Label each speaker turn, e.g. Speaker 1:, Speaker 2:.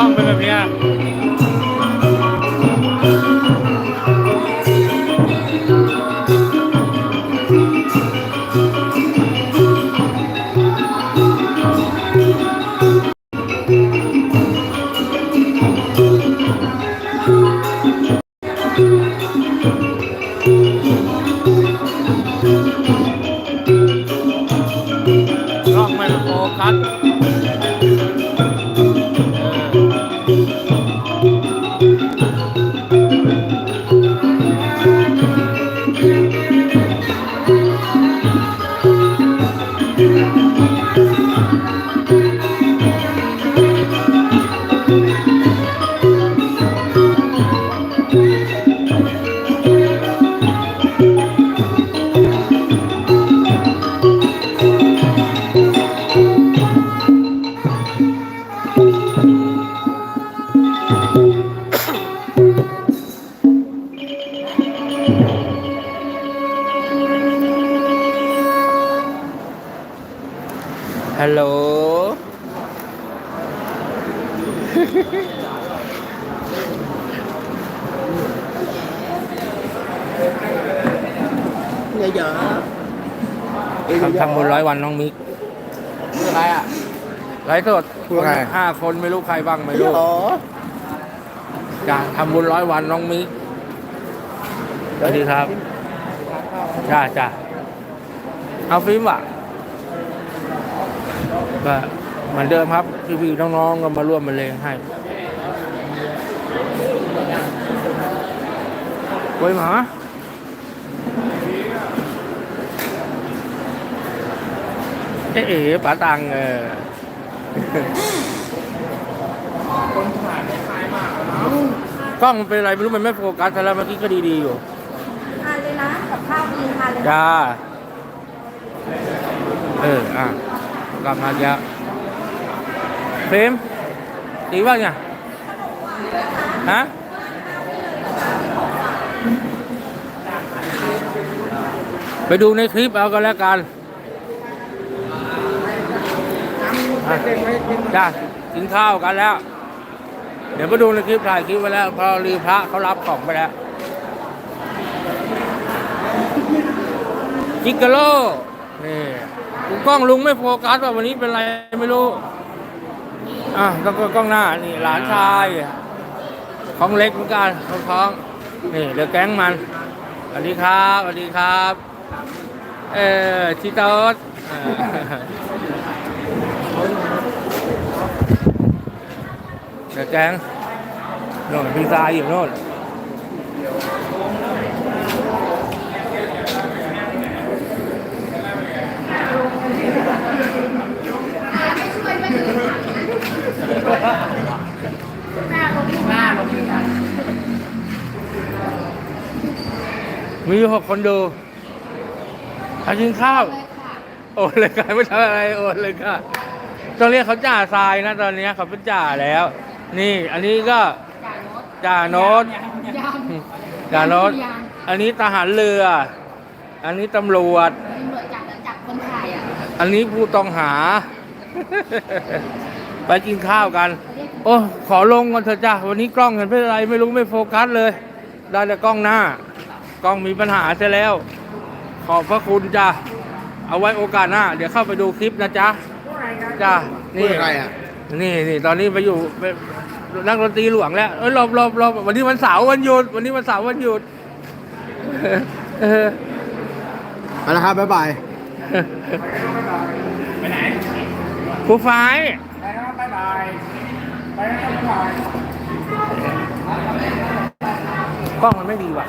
Speaker 1: กล้องเป็นแบบเนี้ยกล้องไม่โฟกัส ฮัลโหล
Speaker 2: เยอะ
Speaker 1: ทำท
Speaker 2: ไรอะ
Speaker 1: ไลฟ์สด
Speaker 2: พูดไง
Speaker 1: ห้าคนไม่รู้ใครบ้างไม่รู้
Speaker 2: โอ้
Speaker 1: จ้ะทำบุญร้อยวันน้องมิกสวัสดีครับจ้าจ้าเอาฟิล์มว่ะก็เหมือนเดิมครับพี่ๆน้องๆก็มาร่วมบรรเลงให้ไว้ยหมาเอ๊ะเอ๋ป๋าตังเออ กล้องมันเป็นอะไรไม่รู้มันไม่โฟกัสแล้วเมื่อกี้ก็ดีๆอยู่
Speaker 3: ทานเลยนะกับข้าวมีทานเลยนะ
Speaker 1: จ้าเอออะกลับมาเยอะเฟรมตีว่าไงฮะไปดูในคลิปเอากันแล้วกันอะ จ้ากินข้าวกันแล้ว เดี๋ยวไปดูในคลิปถ่ายคลิปไว้แล้ว พอรีพระเขารับของไปแล้วจิกกะโลนี่กล้องลุงไม่โฟกัสว่าวันนี้เป็นไรไม่รู้ อะต้องกล้องหน้านี่หลานชายของเล็กเหมือนกันของท้องนี่เดี๋ยวแก๊งมันสวัสดีครับสวัสดีครับ เออชิโตสเออเดี๋ยวแก๊งโน่นพี่ซายอยู่โน่นมีหกคนดูเอากินข้าว โอนเลยค่ะไม่ทำอะไร โอนเลยค่ะ ต้องเรียกเขาจ่าทรายนะ ตอนนี้เขาเป็นจ่าแล้ว นี่อันนี้ก็จ่าโน้ตจ่าโน้ตอันนี้ทหารเรือ อันนี้ตำรวจ
Speaker 3: ตำรวจจับจับคนถ่ายอะ
Speaker 1: อันนี้ผู้ต้องหา ไปกินข้าวกัน โอ้ ขอลงก่อนเถอะจ้ะวันนี้กล้องเห็นเป็นอะไรไม่รู้ไม่โฟกัสเลย ได้แต่กล้องหน้า กล้องมีปัญหาเสียแล้ว ขอบพระคุณจ้ะเอาไว้โอกาสหน้า เดี๋ยวเข้าไปดูคลิปนะจ๊ะจ้ะ
Speaker 2: พูด
Speaker 1: นี่
Speaker 2: อะไรอะ
Speaker 1: นี่นี่ตอนนี้ไปอยู่ไปนักดนตรีหลวงแล้วเอ้ยหลบหลบหลบวันนี้วันเสาร์วันหยุด วันนี้วันเสาร์วันหยุดเออ
Speaker 2: ไปแล้วครับบ๊ายบาย
Speaker 1: ครูฟ้าย
Speaker 2: ไปครับบ๊ายบายไปครับบ๊ายบาย
Speaker 1: กล้องมันไม่ดีว่ะ